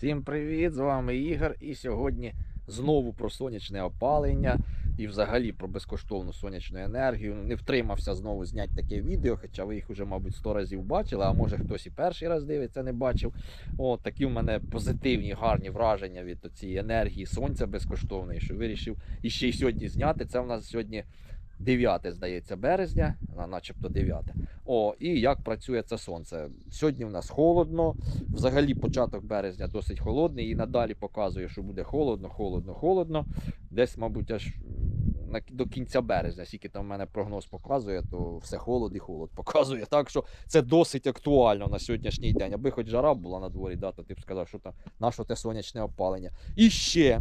Всім привіт! З вами Ігор. І сьогодні знову про сонячне опалення і взагалі про безкоштовну сонячну енергію. Не втримався знову зняти таке відео, хоча ви їх вже, мабуть, сто разів бачили, а може хтось і перший раз дивиться, не бачив. О, такі в мене позитивні, гарні враження від цієї енергії сонця безкоштовної, що вирішив і ще й сьогодні зняти. Це в нас сьогодні 9, здається, березня, начебто 9. О, і як працює це сонце. Сьогодні в нас холодно. Взагалі початок березня досить холодний і надалі показує, що буде холодно, холодно, холодно. Десь, мабуть, аж до кінця березня, скільки там в мене прогноз показує, то все холод і холод показує. Так що це досить актуально на сьогоднішній день. Аби хоч жара була на дворі, да, то ти б сказав, що там наше те сонячне опалення. І ще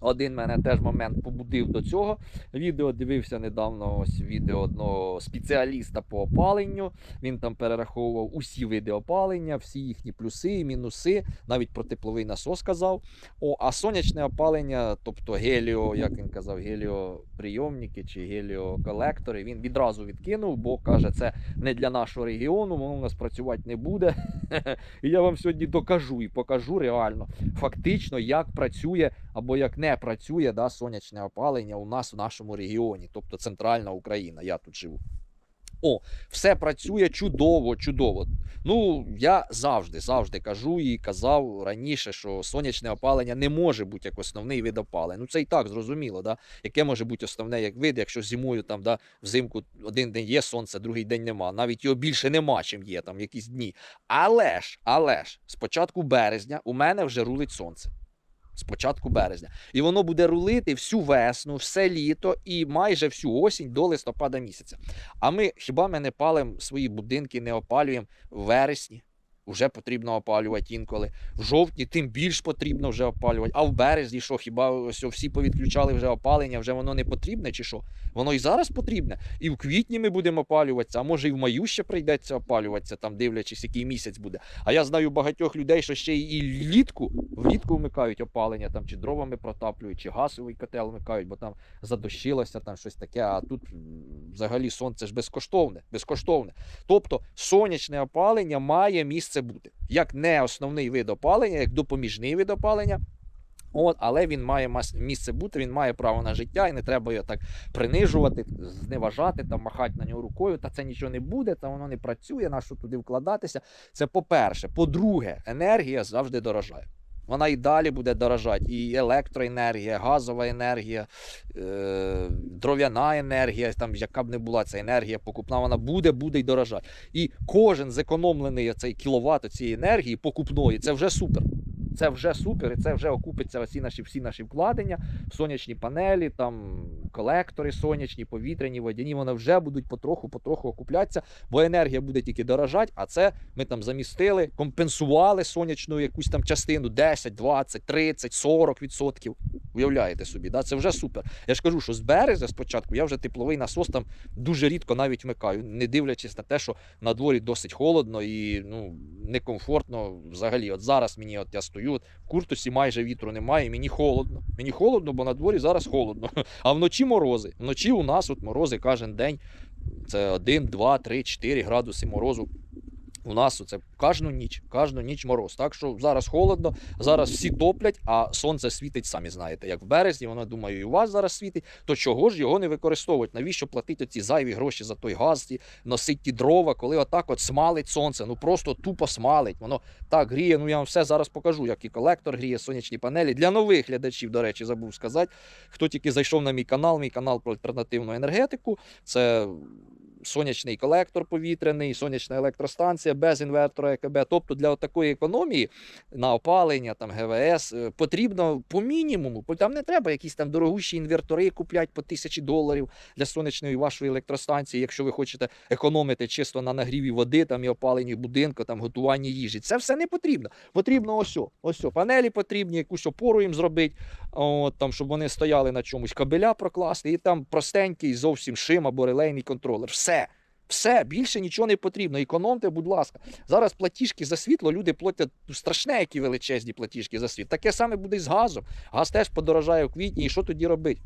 один мене теж момент побудив до цього. Відео дивився недавно ось відео одного спеціаліста по опаленню. Він там перераховував усі види опалення, всі їхні плюси і мінуси, навіть про тепловий насос казав. О, а сонячне опалення, тобто геліо, як він казав, геліоприйомники чи геліоколектори, він відразу відкинув, бо каже, це не для нашого регіону, воно у нас працювати не буде. І я вам сьогодні докажу і покажу реально, фактично, як працює або як не працює да, сонячне опалення у нас в нашому регіоні, тобто центральна Україна. Я тут живу. О, все працює чудово, чудово. Ну, я завжди, завжди кажу і казав раніше, що сонячне опалення не може бути як основний вид опалення. Ну це і так зрозуміло, да? яке може бути основне як вид, якщо зимою там да, взимку один день є сонце, другий день нема. Навіть його більше нема, чим є там якісь дні. Але ж, але ж, з березня у мене вже рулить сонце. З початку березня. І воно буде рулити всю весну, все літо і майже всю осінь до листопада місяця. А ми хіба ми не палимо свої будинки, не опалюємо вересні? Вже потрібно опалювати інколи. В жовтні тим більш потрібно вже опалювати. А в березні що, хіба ось всі повідключали вже опалення, вже воно не потрібне чи що? Воно і зараз потрібне. І в квітні ми будемо опалюватися, а може і в маю ще прийдеться опалюватися, там дивлячись, який місяць буде. А я знаю багатьох людей, що ще і влітку, влітку вмикають опалення, там чи дровами протаплюють, чи газовий котел вмикають, бо там задощилося, там щось таке. А тут взагалі сонце ж безкоштовне, безкоштовне. Тобто сонячне опалення має місце бути як не основний вид опалення, як допоміжний вид опалення. От, але він має місце бути, він має право на життя, і не треба його так принижувати, зневажати, там, махати на нього рукою. Та це нічого не буде, та воно не працює, на що туди вкладатися. Це по-перше. По-друге, енергія завжди дорожає. Вона і далі буде дорожати. І електроенергія, газова енергія, е- дров'яна енергія, там, яка б не була ця енергія покупна, вона буде, буде й дорожати. І кожен зекономлений цей кіловат цієї енергії покупної, це вже супер. Це вже супер, і це вже окупиться всі наші всі наші вкладення, сонячні панелі, там колектори сонячні, повітряні, водяні. Вони вже будуть потроху, потроху окуплятися, бо енергія буде тільки дорожати, а це ми там замістили, компенсували сонячну якусь там частину 10, 20, 30, 40 відсотків. Уявляєте собі, да? це вже супер. Я ж кажу, що з березня спочатку я вже тепловий насос там дуже рідко навіть вмикаю, не дивлячись на те, що на дворі досить холодно і ну, некомфортно взагалі. От зараз мені от я стою, от в куртосі, майже вітру немає, мені холодно. Мені холодно, бо на дворі зараз холодно. А вночі морози. Вночі у нас от морози кожен день. Це 1, 2, 3, 4 градуси морозу. У нас це кожну ніч, кожну ніч мороз. Так що зараз холодно, зараз всі топлять, а сонце світить, самі знаєте, як в березні. Воно думаю, і у вас зараз світить. То чого ж його не використовувати? Навіщо платити ці зайві гроші за той газ, ті, носить ті дрова, коли отак от смалить сонце? Ну просто тупо смалить. Воно так гріє. Ну я вам все зараз покажу, як і колектор гріє сонячні панелі. Для нових глядачів, до речі, забув сказати. Хто тільки зайшов на мій канал, мій канал про альтернативну енергетику. Це сонячний колектор повітряний, сонячна електростанція без інвертора ЕКБ. Тобто для такої економії на опалення, там ГВС е, потрібно по мінімуму, бо там не треба якісь там дорогущі інвертори купляти по тисячі доларів для сонячної вашої електростанції, якщо ви хочете економити чисто на нагріві води, там і опаленні будинку, там готуванні їжі. Це все не потрібно. Потрібно ось, ось панелі потрібні, якусь опору їм зробити, от, там, щоб вони стояли на чомусь кабеля прокласти, і там простенький зовсім шим або релейний контролер. Все. Все, Все, більше нічого не потрібно. Економте, будь ласка. Зараз платіжки за світло, люди платять страшне, які величезні платіжки за світло. Таке саме буде і з газом. Газ теж подорожає в квітні. І що тоді робити?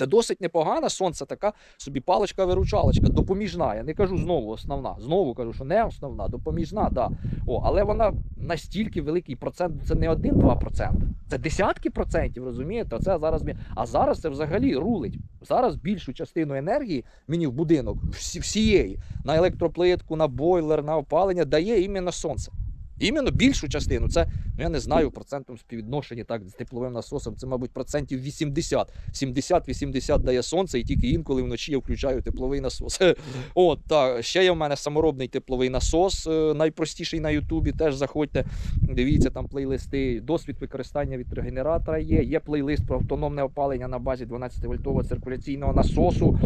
Це досить непогана сонце, така собі паличка-виручалочка, допоміжна. Я не кажу знову основна. Знову кажу, що не основна, допоміжна, да. О, але вона настільки великий процент, це не 1-2%, це десятки процентів, розумієте? Оце зараз мі- А зараз це взагалі рулить. Зараз більшу частину енергії мені в будинок всі, всієї на електроплитку, на бойлер, на опалення дає іменно сонце. Іменно більшу частину. Це ну я не знаю в процентному співвідношенні так з тепловим насосом. Це, мабуть, процентів 80. 70-80 дає сонце, і тільки інколи вночі я включаю тепловий насос. От так. Ще є в мене саморобний тепловий насос, е, найпростіший на Ютубі. Теж заходьте, дивіться там плейлисти. Досвід використання вітрогенератора є. Є плейлист про автономне опалення на базі 12 вольтового циркуляційного насосу.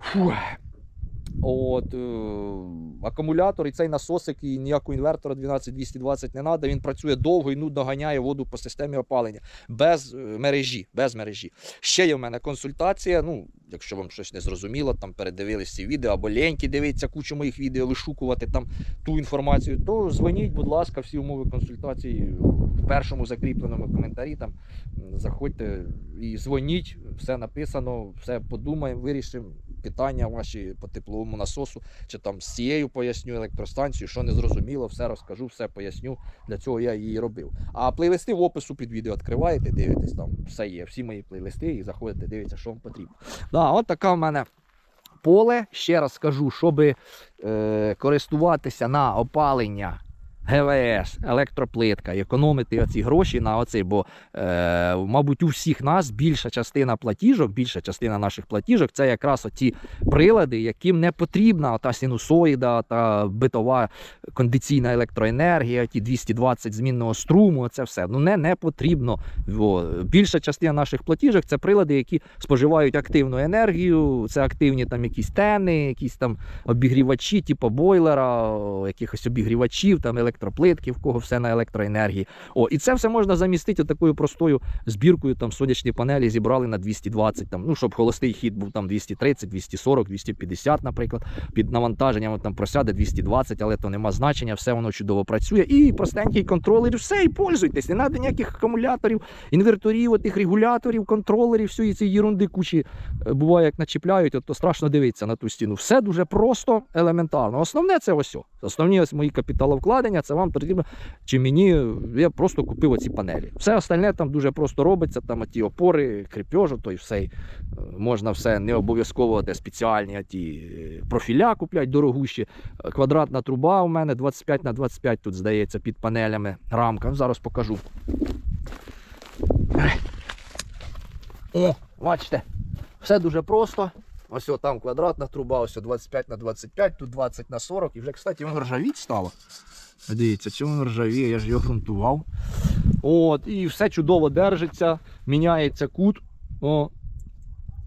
Фух. От, е, акумулятор і цей насосик, і ніякого інвертора 12220 не треба. Він працює довго і нудно ганяє воду по системі опалення без е, мережі. Без мережі. Ще є в мене консультація. Ну, якщо вам щось не зрозуміло, там передивились ці відео або леньки дивиться кучу моїх відео, вишукувати там ту інформацію, то дзвоніть, будь ласка, всі умови консультації в першому закріпленому коментарі. Там заходьте і дзвоніть, все написано, все подумаємо, вирішимо питання ваші по тепловому насосу, чи там з цією поясню електростанцію, що не зрозуміло, все розкажу, все поясню. Для цього я її робив. А плейлисти в опису під відео відкриваєте, дивитесь, там все є, всі мої плейлисти, і заходите, дивіться, що вам потрібно. Да, от така в мене поле. Ще раз скажу, щоб е, користуватися на опалення. ГВС, електроплитка, економити оці гроші на оцей, бо, е, мабуть, у всіх нас більша частина платіжок, більша частина наших платіжок це якраз оті прилади, яким не потрібна та синусоїда, та битова кондиційна електроенергія, ті 220 змінного струму, це все. Ну не, не потрібно. О, більша частина наших платіжок це прилади, які споживають активну енергію, це активні там якісь тени, якісь там обігрівачі, типу бойлера, якихось обігрівачів, там електроплитки, в кого все на електроенергії. О, і це все можна замістити такою простою збіркою. Там сонячні панелі зібрали на 220, там, ну щоб холостий хід був там 230, 240, 250, наприклад. Під навантаженням там просяде 220, але то нема значення, все воно чудово працює. І простенький контролер, все, і пользуйтесь. Не треба ніяких акумуляторів, інверторів, тих регуляторів, контролерів, всієї цієї єрунди кучі е, буває, як начіпляють, от то страшно дивитися на ту стіну. Все дуже просто, елементарно. Основне це ось. Основні ось мої капіталовкладення, це вам потрібно. Чи мені я просто купив оці панелі. Все остальне там дуже просто робиться. Там ті опори, кріпежу, то й все. Е, Можна все не обов'язково те спеціальні ті е, профіля куплять дорогущі. Е, Квадратна труба у мене 25 на 25 тут здається під панелями. Рамка. Зараз покажу. О, бачите, все дуже просто. Ось там квадратна труба, ось 25 на 25, тут 20 на 40. І вже, кстати, воно ржавіть стало. Дивіться, чому воно ржавіє, я ж його грунтував. От, і все чудово держиться, міняється кут. О,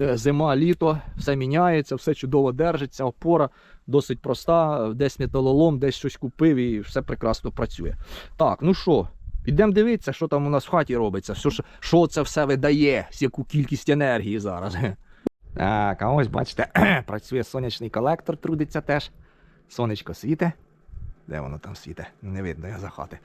е, зима, літо, все міняється, все чудово держиться, опора досить проста, десь металолом, десь щось купив і все прекрасно працює. Так, ну що, підемо дивитися, що там у нас в хаті робиться, що, що це все видає, яку кількість енергії зараз. Так, а ось бачите, працює сонячний колектор, трудиться теж. Сонечко світе. Де воно там світе? Не видно я за хати.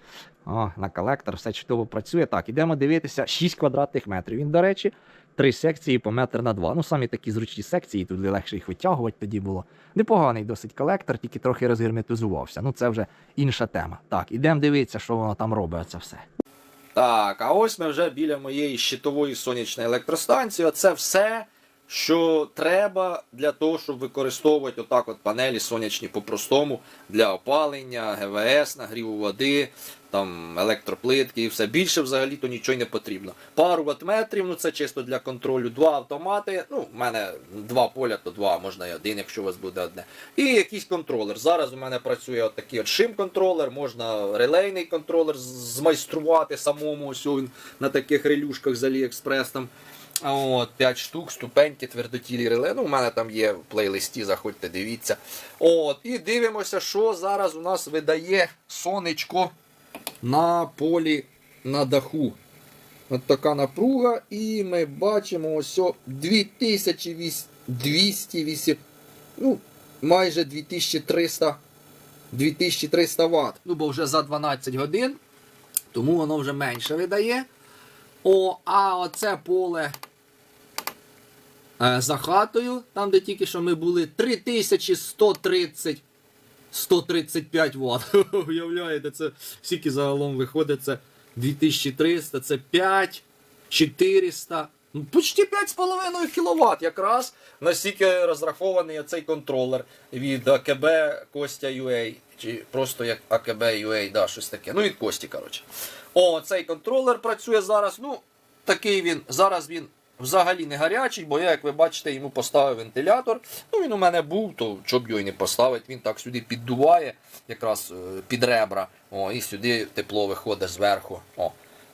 О, на колектор все чудово працює. Так, ідемо дивитися 6 квадратних метрів. Він, до речі, три секції по метр на два. Ну, самі такі зручні секції, тут легше їх витягувати тоді було. Непоганий досить колектор, тільки трохи розгерметизувався. Ну, це вже інша тема. Так, ідемо дивитися, що воно там робить, це все. Так, а ось ми вже біля моєї щитової сонячної електростанції. Оце все, що треба для того, щоб використовувати отак от панелі сонячні по-простому для опалення, ГВС, нагріву води, там електроплитки і все. Більше взагалі то нічого не потрібно. Пару ватметрів, ну це чисто для контролю. Два автомати. Ну, в мене два поля, то два, можна і один, якщо у вас буде одне. І якийсь контролер. Зараз у мене працює от от шим-контролер, можна релейний контролер змайструвати самому. Ось він на таких релюшках з Aliexpress там. От, 5 штук, ступеньки, твердотілі реле. Ну, у мене там є в плейлисті, заходьте, дивіться. От, і дивимося, що зараз у нас видає сонечко на полі на даху. От така напруга, і ми бачимо ось 2208, ну, майже 2300, 2300 Вт. Ну, бо вже за 12 годин, тому воно вже менше видає. О, а оце поле за хатою, там, де тільки що ми були, 3130 135 Вт. Уявляєте, це скільки загалом виходить, це 2300, це 5, 400. Ну, почти 5,5 кВт якраз настільки розрахований цей контролер від АКБ Костя UA. Чи просто як АКБ UA, да, щось таке. Ну, від Кості, коротше. О, цей контролер працює зараз. Ну, такий він. Зараз він взагалі не гарячий, бо я, як ви бачите, йому поставив вентилятор. Ну, він у мене був, то щоб його й не поставити. Він так сюди піддуває, якраз е, під ребра. О, і сюди тепло виходить зверху. О.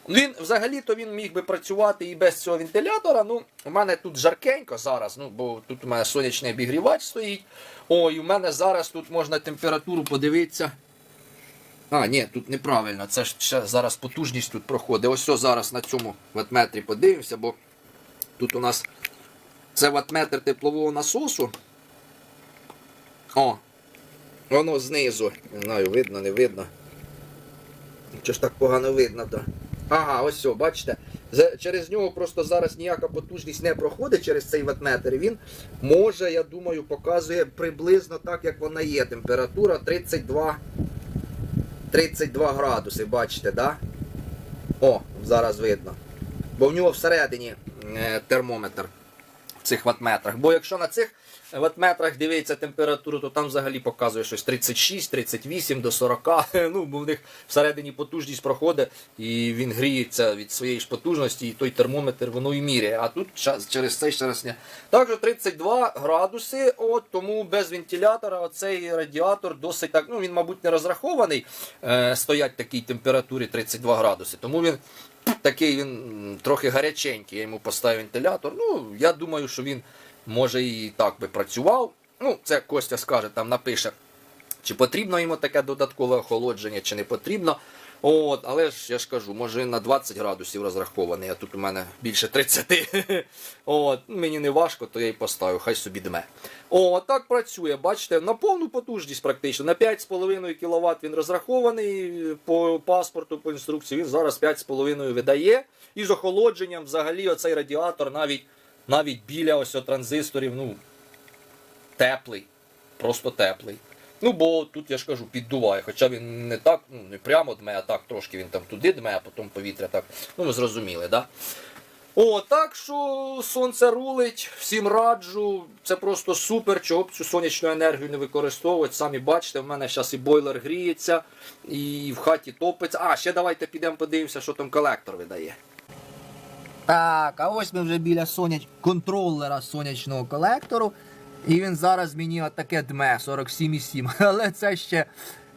Він взагалі-то він міг би працювати і без цього вентилятора. Ну, у мене тут жаркенько зараз, ну, бо тут у мене сонячний обігрівач стоїть. О, і у мене зараз тут можна температуру подивитися. А, ні, тут неправильно. Це ж ще зараз потужність тут проходить. Ось ось зараз на цьому ватметрі подивимося, бо тут у нас це ватметр теплового насосу. О, воно знизу. Не знаю, видно, не видно. Що ж так погано видно, то. Ага, ось все, бачите. Через нього просто зараз ніяка потужність не проходить через цей ватметр. Він може, я думаю, показує приблизно так, як вона є. Температура 32, 32 градуси, бачите, да? О, зараз видно. Бо в нього всередині термометр в цих ватметрах. Бо якщо на цих ватметрах дивиться температуру, то там взагалі показує щось 36, 38 до 40. Ну, бо в них всередині потужність проходить, і він гріється від своєї ж потужності, і той термометр воно і міряє. А тут через раз не. Також 32 градуси, от тому без вентилятора оцей радіатор досить так. Ну він, мабуть, не розрахований е, стоять такій температурі 32 градуси. Тому він такий він трохи гаряченький. Я йому поставив вентилятор. Ну, я думаю, що він може і так би працював. Ну, це Костя скаже, там напише, чи потрібно йому таке додаткове охолодження, чи не потрібно. От, але ж я ж кажу, може на 20 градусів розрахований, а тут у мене більше 30. От, мені не важко, то я й поставив, хай собі дме. О, так працює, бачите, на повну потужність практично. На 5,5 кВт він розрахований по паспорту, по інструкції. Він зараз 5,5 видає. І з охолодженням взагалі оцей радіатор навіть, навіть біля ось транзисторів, ну, теплий. Просто теплий. Ну, бо тут я ж кажу, піддуває. Хоча він не так, ну, не прямо дме, а так трошки він там туди дме, а потім повітря так. Ну, ви зрозуміли, да? О, так що сонце рулить, всім раджу. Це просто супер, чого б цю сонячну енергію не використовувати. Самі бачите, в мене зараз і бойлер гріється, і в хаті топиться. А, ще давайте підемо подивимося, що там колектор видає. Так, а ось ми вже біля соняч... контролера сонячного колектору. І він зараз мені отаке дме 47,7. Але це ще,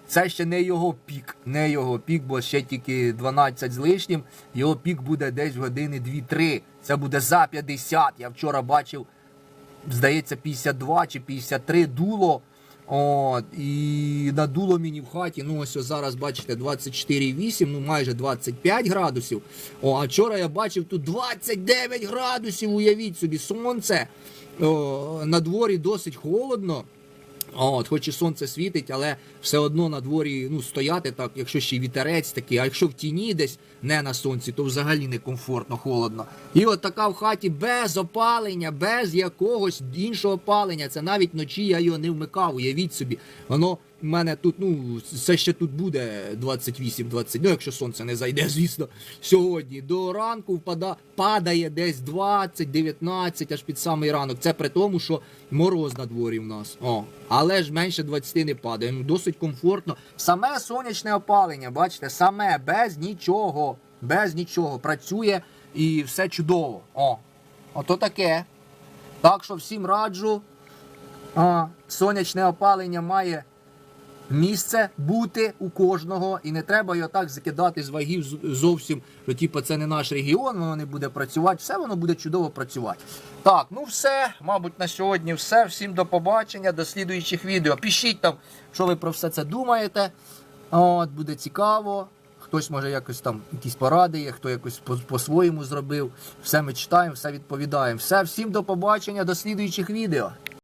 це ще не його пік. Не його пік, бо ще тільки 12 з лишнім. Його пік буде десь години 2-3. Це буде за 50. Я вчора бачив, здається, 52 чи 53 дуло. От, і на дуло мені в хаті, ну ось зараз бачите, 24,8, ну майже 25 градусів. О, а вчора я бачив тут 29 градусів, уявіть собі, сонце. На дворі досить холодно. От, хоч і сонце світить, але все одно на дворі ну, стояти так, якщо ще й вітерець такий, а якщо в тіні десь не на сонці, то взагалі некомфортно, холодно. І от така в хаті без опалення, без якогось іншого опалення. Це навіть вночі я його не вмикав. Уявіть собі, воно в мене тут, ну, це ще тут буде 28-20, ну якщо сонце не зайде, звісно, сьогодні. До ранку впада, падає десь 20-19, аж під самий ранок. Це при тому, що мороз на дворі в нас. О, але ж менше 20 не падає. Ну, досить комфортно. Саме сонячне опалення, бачите, саме без нічого. Без нічого. Працює і все чудово. О, ото таке. Так що всім раджу. А, сонячне опалення має місце бути у кожного, і не треба його так закидати з вагів зовсім. Що, типу, це не наш регіон, воно не буде працювати. Все воно буде чудово працювати. Так, ну все, мабуть, на сьогодні все. Всім до побачення, до слідуючих відео. Пишіть там, що ви про все це думаєте. От, буде цікаво. Хтось може якось там якісь поради є, хто якось по- по-своєму зробив. Все ми читаємо, все відповідаємо. Все, всім до побачення, до слідуючих відео.